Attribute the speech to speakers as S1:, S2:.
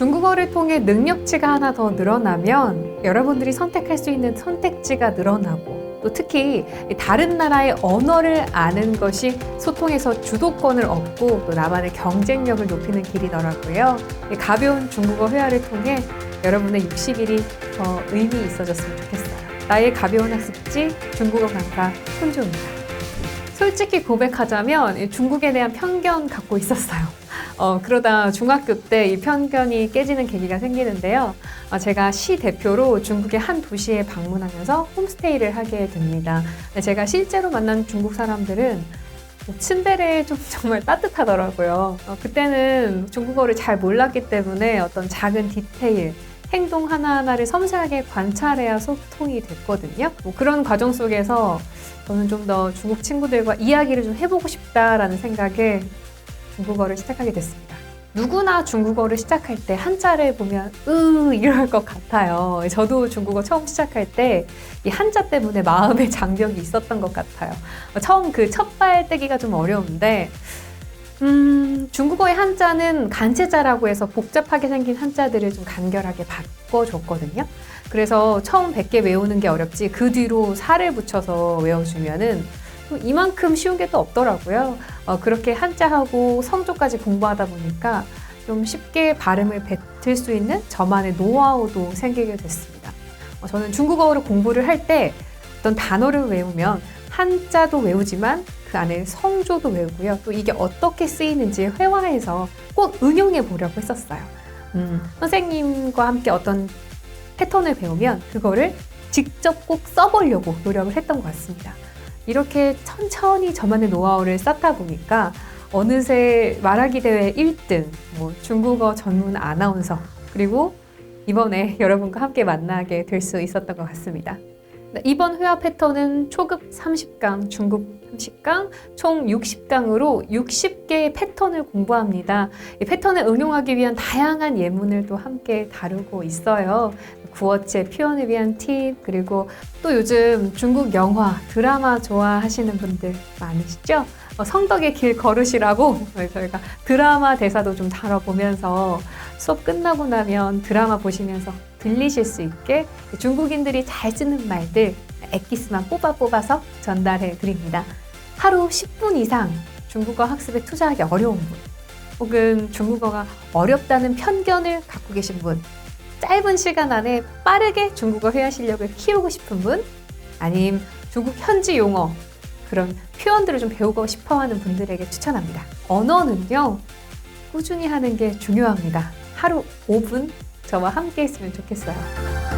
S1: 중국어를 통해 능력치가 하나 더 늘어나면 여러분들이 선택할 수 있는 선택지가 늘어나고 또 특히 이 다른 나라의 언어를 아는 것이 소통에서 주도권을 얻고 또 나만의 경쟁력을 높이는 길이더라고요. 이 가벼운 중국어 회화를 통해 여러분의 60일이 더 의미 있어졌으면 좋겠어요. 나의 가벼운 학습지 중국어 강사 손주입니다. 솔직히 고백하자면 이 중국에 대한 편견 갖고 있었어요. 어, 그러다 중학교 때 이 편견이 깨지는 계기가 생기는데요. 어, 제가 시 대표로 중국의 한 도시에 방문하면서 홈스테이를 하게 됩니다. 근데 제가 실제로 만난 중국 사람들은 뭐 츤데레 좀 정말 따뜻하더라고요. 어, 그때는 중국어를 잘 몰랐기 때문에 어떤 작은 디테일, 행동 하나하나를 섬세하게 관찰해야 소통이 됐거든요. 뭐 그런 과정 속에서 저는 좀 더 중국 친구들과 이야기를 좀 해보고 싶다라는 생각에 중국어를 시작하게 됐습니다. 누구나 중국어를 시작할 때 한자를 보면 으 이럴 것 같아요. 저도 중국어 처음 시작할 때 이 한자 때문에 마음의 장벽이 있었던 것 같아요. 처음 그 첫 발 떼기가 좀 어려운데 음, 중국어의 한자는 간체자라고 해서 복잡하게 생긴 한자들을 좀 간결하게 바꿔줬거든요. 그래서 처음 100개 외우는 게 어렵지 그 뒤로 살을 붙여서 외워주면은 또 이만큼 쉬운 게 또 없더라고요. 어, 그렇게 한자하고 성조까지 공부하다 보니까 좀 쉽게 발음을 뱉을 수 있는 저만의 노하우도 생기게 됐습니다. 어, 저는 중국어를 공부를 할 때 어떤 단어를 외우면 한자도 외우지만 그 안에 성조도 외우고요. 또 이게 어떻게 쓰이는지 회화해서 꼭 응용해 보려고 했었어요. 음, 선생님과 함께 어떤 패턴을 배우면 그거를 직접 꼭 써보려고 노력을 했던 것 같습니다. 이렇게 천천히 저만의 노하우를 쌓다 보니까 어느새 말하기 대회 1등, 뭐 중국어 전문 아나운서, 그리고 이번에 여러분과 함께 만나게 될 수 있었던 것 같습니다. 네, 이번 회화 패턴은 초급 30강, 중급 30강, 총 60강으로 60개의 패턴을 공부합니다. 이 패턴을 응용하기 위한 다양한 예문을 또 함께 다루고 있어요. 구어체 표현을 위한 팁, 그리고 또 요즘 중국 영화, 드라마 좋아하시는 분들 많으시죠? 어, 성덕의 길 걸으시라고 저희가 드라마 대사도 좀 다뤄보면서 수업 끝나고 나면 드라마 보시면서 들리실 수 있게 중국인들이 잘 쓰는 말들 엑기스만 뽑아 뽑아서 전달해 드립니다. 하루 10분 이상 중국어 학습에 투자하기 어려운 분, 혹은 중국어가 어렵다는 편견을 갖고 계신 분, 짧은 시간 안에 빠르게 중국어 회화 실력을 키우고 싶은 분, 아님 중국 현지 용어 그런 표현들을 좀 배우고 싶어 하는 분들에게 추천합니다. 언어는요, 꾸준히 하는 게 중요합니다. 하루 5분 저와 함께 했으면 좋겠어요.